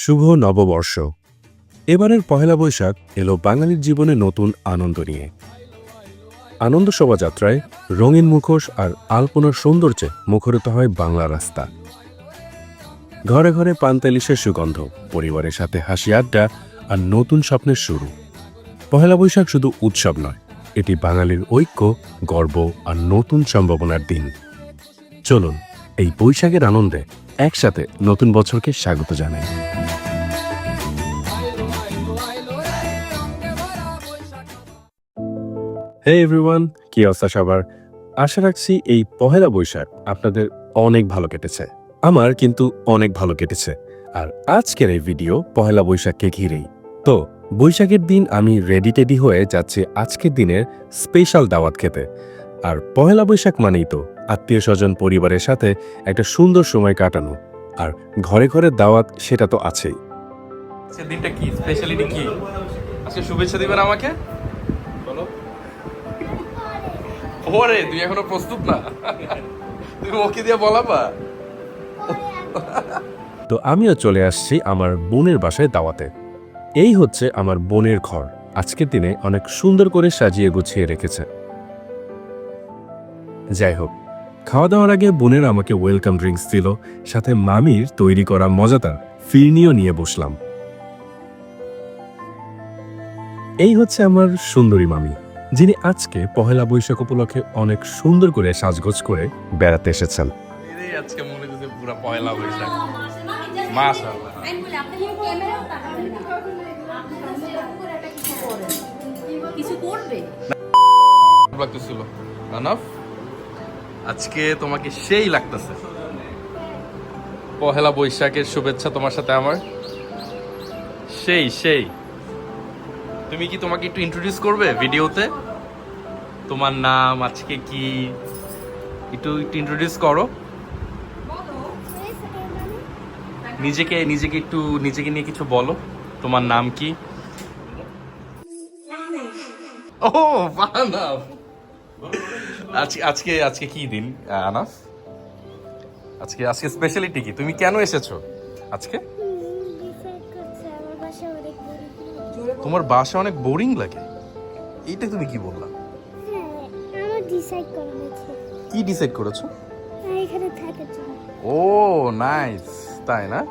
শুভ নববর্ষ। এবারের পহেলা বৈশাখ এলো বাঙালির জীবনে নতুন আনন্দ নিয়ে। আনন্দ শোভাযাত্রায় রঙিন মুখোশ আর আলপনার সৌন্দর্যে মুখরিত হয় বাংলা রাস্তা। ঘরে ঘরে পান্তালিশের সুগন্ধ, পরিবারের সাথে হাসি আড্ডা আর নতুন স্বপ্নের শুরু। পহেলা বৈশাখ শুধু উৎসব নয়, এটি বাঙালির ঐক্য, গর্ব আর নতুন সম্ভাবনার দিন। চলুন এই বৈশাখের আনন্দে একসাথে নতুন বছরকে স্বাগত জানাই। হে এভরিওয়ান কি অবস্থা সবার? আশা রাখছি এই পহেলা বৈশাখ আপনাদের অনেক ভালো কেটেছে। আমার কিন্তু অনেক ভালো কেটেছে। আর আজকের এই ভিডিও পহেলা বৈশাখকে ঘিরেই। তো, বৈশাখের দিন আমি রেডি টেডি হয়ে যাচ্ছি আজকের দিনের স্পেশাল দাওয়াত খেতে। আর পহেলা বৈশাখ মানেই তো আত্মীয় স্বজন, পরিবারের সাথে একটা সুন্দর সময় কাটানো। আর ঘরে ঘরে দাওয়াত সেটা তো আছেই। দিনটা কি? স্পেশালিটি কি? আজকে শুভেচ্ছা দিবেন আমাকে? ওরে, তুই এখনও প্রস্তুত না? তুমি ওকে দিয়ে বলাবা? তো আমিও চলে আসছি আমার বোনের বাসায় দাওয়াতে। এই হচ্ছে আমার বোনের ঘর। আজকের দিনে অনেক সুন্দর করে সাজিয়ে গুছিয়ে রেখেছে। যাই হোক, খাওয়া দাওয়ার আগে বোনের আমাকে ওয়েলকাম ড্রিঙ্কস দিল, সাথে মামির তৈরি করা মজাদার ফিরনিও নিয়ে বসলাম। এই হচ্ছে আমার সুন্দরী মামি। যিনি আজকে পহেলা বৈশাখ উপলক্ষে অনেক সুন্দর করে সাজগোজ করে বেড়াতে এসেছেন। আজকে মনে হচ্ছে পয়লা বৈশাখ। আজকে তোমাকে সেই লাগতেছে। পহেলা বৈশাখের শুভেচ্ছা তোমার সাথে আমার। সেই সেই। তুমি কি তোমাকে একটু ইন্ট্রোডিউস করবে ভিডিওতে তোমার নাম আজকে কি? একটু একটু ইন্ট্রোডিউস করো। নিজেকে নিজেকে একটু নিজেকে নিয়ে কিছু বলো। তোমার নাম কি? ও আনাফ আজকে আজকে আজকে কি দিন আনাফ? আজকে আজকে স্পেশালিটি কি? তুমি কেন এসেছ? আজকে? তোমার বাসা অনেক বোরিং লাগে। এইটা তুমি কি বললা? আমার ডিসাইড করা হয়েছে কি ডিসাইড করেছ? এখানে থাকার জন্য। ও নাইস তাই না?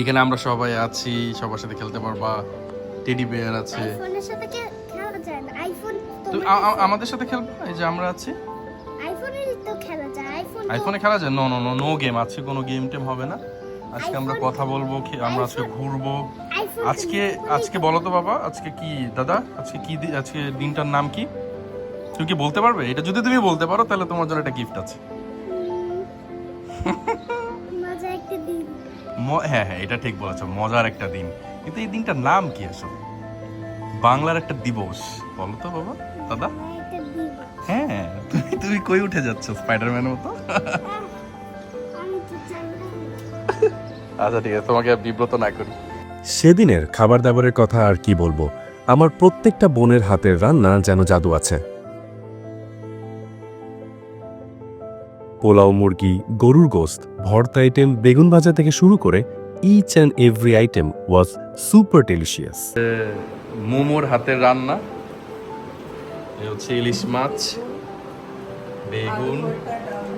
এখানে আমরা সবাই আছি সবার সাথে খেলতে পারবা টেডি বিয়ার আছে। আইফোনের সাথে খেলা যায় না? আইফোন তো তুমি আ- আ- আমাদের সাথে খেলবে এই যে আমরা আছি। আইফোনের তো খেলা যায় আইফোনে খেলা যায়? No no no no game আজকে কোনো গেম টেম হবে না। আজকে আমরা কথা বলব খে- আমরা আজকে ঘুরবো। আজকে আজকে বলো তো বাবা আজকে কি দাদা? আজকে কি আজকে দিনটার নাম কি? তুমি কি বলতে পারবে? এটা যদি তুমি বলতে পারো তাহলে তোমার জন্য একটা গিফট আছে। হ্যাঁ হ্যাঁ এটা ঠিক বলেছ মজার একটা দিন। কিন্তু এই দিনটার নাম কি আসলে? বাংলার একটা দিবস বলো তো বাবা দাদা। হ্যাঁ তুমি তুমি কই উঠে যাচ্ছ স্পাইডারম্যানের মতো? আচ্ছা ঠিক আছে তোমাকে বিব্রত না করি। সেদিনের খাবার দাবারের কথা আর কি বলব? আমার প্রত্যেকটা বোনের হাতের রান্না যেন জাদু আছে। পোলাও মুরগি গরুর গোস্ত ভর্তা আইটেম বেগুন ভাজা থেকে শুরু করে each and every item was super delicious মোমোর হাতের রান্না হচ্ছে ইলিশ মাছ বেগুন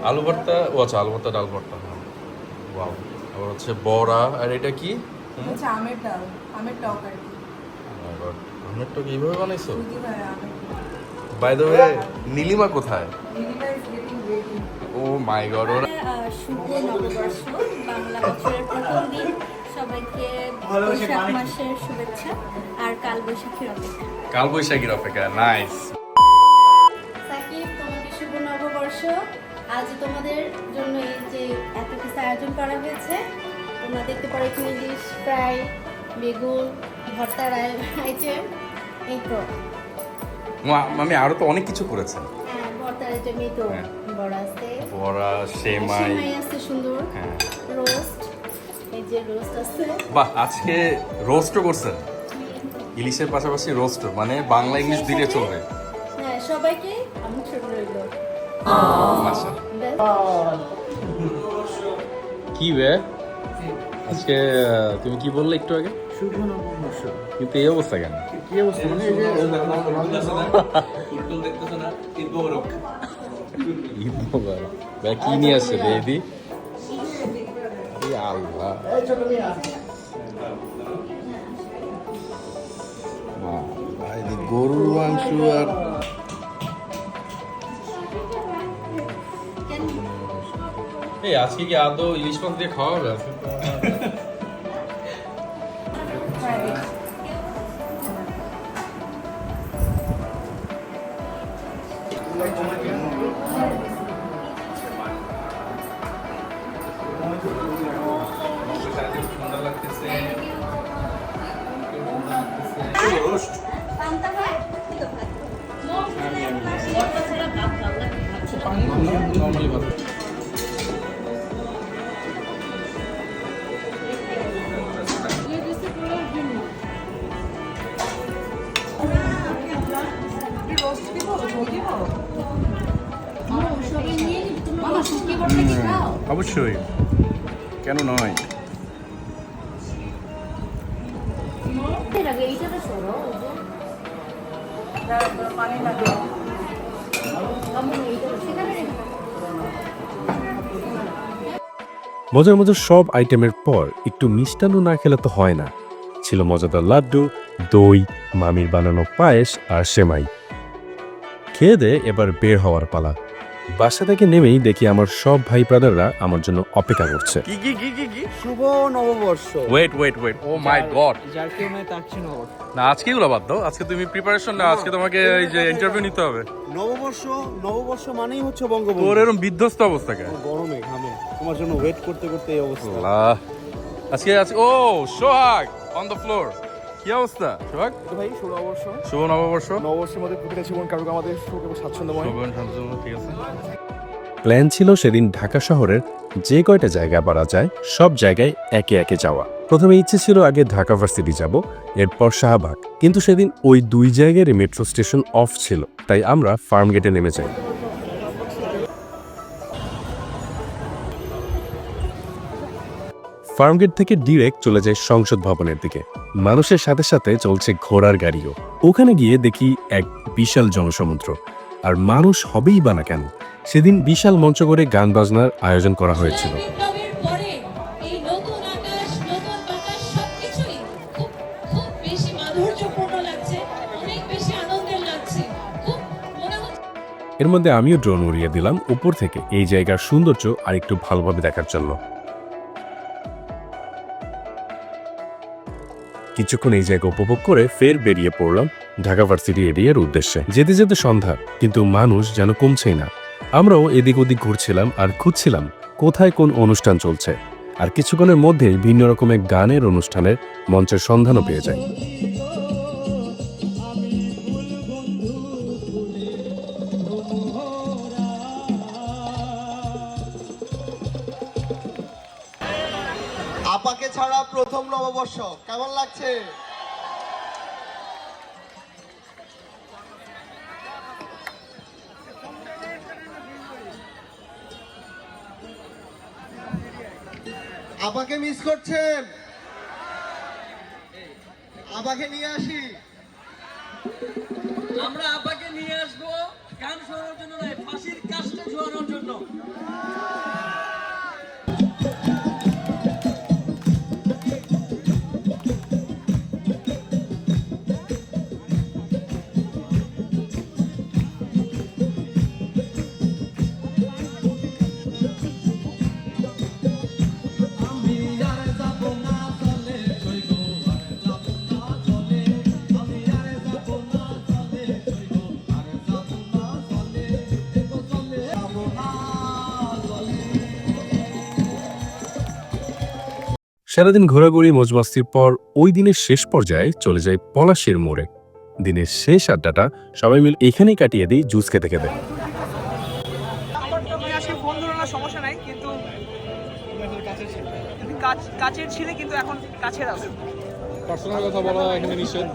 আলু ভর্তা ও আচ্ছা আলু ভর্তা ডাল ভর্তা ওয়াও আবার হচ্ছে বড়া আর এটা কি? হচ্ছে আমের ডাল আমের টক আর কি। আমের টক এইভাবে বানাইছো? বাই দ্য ওয়ে নীলিমা কোথায়? Nilima is getting ready oh my god ওরা শুভ নববর্ষ বাংলা বছরের প্রথম দিন। সবাইকে বৈশাখ মাসের শুভেচ্ছা আর কাল বৈশাখীর অপেক্ষা। কাল বৈশাখীর অপেক্ষা নাইস সাকিব তোমাকে শুভ নববর্ষ। আজ তোমাদের জন্য এই যে এত কিছু আয়োজন করা হয়েছে তোমরা দেখতে পারো এখানে ইলিশ ফ্রাই বেগুন ভর্তার আইটেম। এই তো। আমি আরও তো অনেক কিছু করেছেন। হ্যাঁ ভর্তার আইটেম এই তো। হ্যাঁ। আছে। বড়া সেমাই। সিমাই আছে সুন্দর। হ্যাঁ। রোস্ট। এই যে রোস্ট আছে। বাহ আজকে রোস্টও করছেন? ইলিশের পাশাপাশি রোস্টও মানে বাংলা ইংলিশ দিলে চলবে। হ্যাঁ সবাইকে আমন্ত্রণ রইল। কি বে? আজকে তুমি কি বললে একটু আগে? কিন্তু এই অবস্থা কেন? কি নিয়ে আসছে বেদি আল্লাহ। গরুর মাংস আর এই আজকে কি আদৌ ইলিশ মাছ দিয়ে খাওয়া হবে নর্মালি কেমন এইটাতে সেখানে মজার মজার সব আইটেমের পর একটু মিষ্টান্ন না খেলে তো হয় না। ছিল মজাদার লাড্ডু, দই, মামির বানানো পায়েস আর সেমাই। খেয়ে দে এবার বের হওয়ার পালা। বাসা থেকে নেমেই দেখি আমার সব ভাই ব্রাদাররা আমার জন্য অপেক্ষা করছে। কি কি কি কি কি? শুভ নববর্ষ। Wait wait wait oh my god যার কেউ নাই তার নববর্ষ। না আজকে এগুলো বাদ দাও। আজকে তুমি প্রিপারেশন না আজকে তোমাকে এই যে ইন্টারভিউ নিতে হবে। নববর্ষ নববর্ষ মানেই হচ্ছে তোর বঙ্গবন্ধু এরকম বিধ্বস্ত অবস্থা কেন গরমে ঘামে। তোমার জন্য ওয়েট করতে করতে এই অবস্থা। আল্লাহ। আজকে আছে ও সোহাগ অন দ্য ফ্লোর কি অবস্থা? সোহাগ? ভাই শুভ নববর্ষ। শুভ নববর্ষ। নববর্ষের মধ্যে প্রতিটা জীবন কারুক আমাদের সুখ এবং স্বাচ্ছন্দ্যময় ঠিক আছে। প্ল্যান ছিল সেদিন ঢাকা শহরের যে কয়টা জায়গা পারা যায় সব জায়গায় একে একে যাওয়া। প্রথমে ইচ্ছে ছিল আগে ঢাকা ভার্সিটি যাব এরপর শাহবাগ। কিন্তু সেদিন ওই দুই জায়গারই মেট্রো স্টেশন অফ ছিল তাই আমরা ফার্ম গেটে নেমে যাই। ফার্মগেট থেকে ডিরেক্ট চলে যায় সংসদ ভবনের দিকে। মানুষের সাথে সাথে চলছে ঘোড়ার গাড়িও। ওখানে গিয়ে দেখি এক বিশাল জনসমুদ্র। আর মানুষ হবেই বা না কেন? সেদিন বিশাল মঞ্চ করে গান বাজনার আয়োজন করা হয়েছিল। এর মধ্যে আমিও ড্রোন উড়িয়ে দিলাম। উপর থেকে এই জায়গার সৌন্দর্য আর একটু ভালোভাবে দেখার জন্য। কিছুক্ষণ এই জায়গা উপভোগ করে ফের বেরিয়ে পড়লাম ঢাকা ভার্সিটি এরিয়ার উদ্দেশ্যে। যেতে যেতে সন্ধ্যা, কিন্তু মানুষ যেন কমছেই না। আমরাও এদিক ওদিক ঘুরছিলাম আর খুঁজছিলাম কোথায় কোন অনুষ্ঠান চলছে। আর কিছুক্ষণের মধ্যেই ভিন্ন রকমের গানের অনুষ্ঠানের মঞ্চের সন্ধানও পেয়ে যায় আপাকে মিস করছেন? আপাকে নিয়ে আসি। আমরা আপাকে নিয়ে আসব, গান শোনানোর জন্য নয়, ফাঁসির কাজটা ঝোয়ানোর জন্য। সারাদিন ঘোরাঘুরি মজমাস্তির পর ওই দিনের শেষ পর্যায়ে চলে যায় পলাশের মোড়ে। দিনের শেষ আড্ডাটা সবাই মিলে এখানেই কাটিয়ে দিই জুস খেতে খেতে। তুমি আজকে ফোন ধরো না সমস্যা নাই কিন্তু তুমি ছিলে কিন্তু এখন কাছের আছে। পার্সোনাল কথা বলা এখানে নিষেধ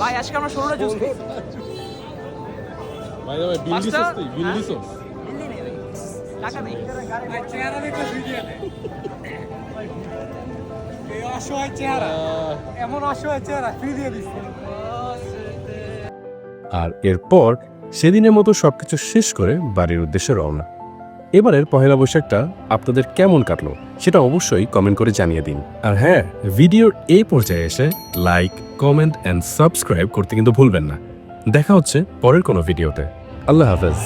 ভাই আজকে আমরা ষোলোটা জুস খাই ভাই ভাই বিল দিছস তুই বিল? দিছস দিল্লি নেই ভাই। টাকা নেই। চেহারা দেখলে অসহায় চেহারা। এমন অসহায় চেহারা ফ্রি দিয়ে দিচ্ছে আর এরপর সেদিনের মতো সবকিছু শেষ করে বাড়ির উদ্দেশ্যে রওনা। এবারের পহেলা বৈশাখটা আপনাদের কেমন কাটলো সেটা অবশ্যই কমেন্ট করে জানিয়ে দিন। আর হ্যাঁ ভিডিওর এই পর্যায়ে এসে লাইক কমেন্ট অ্যান্ড সাবস্ক্রাইব করতে কিন্তু ভুলবেন না। দেখা হচ্ছে পরের কোনো ভিডিওতে। আল্লাহ হাফেজ।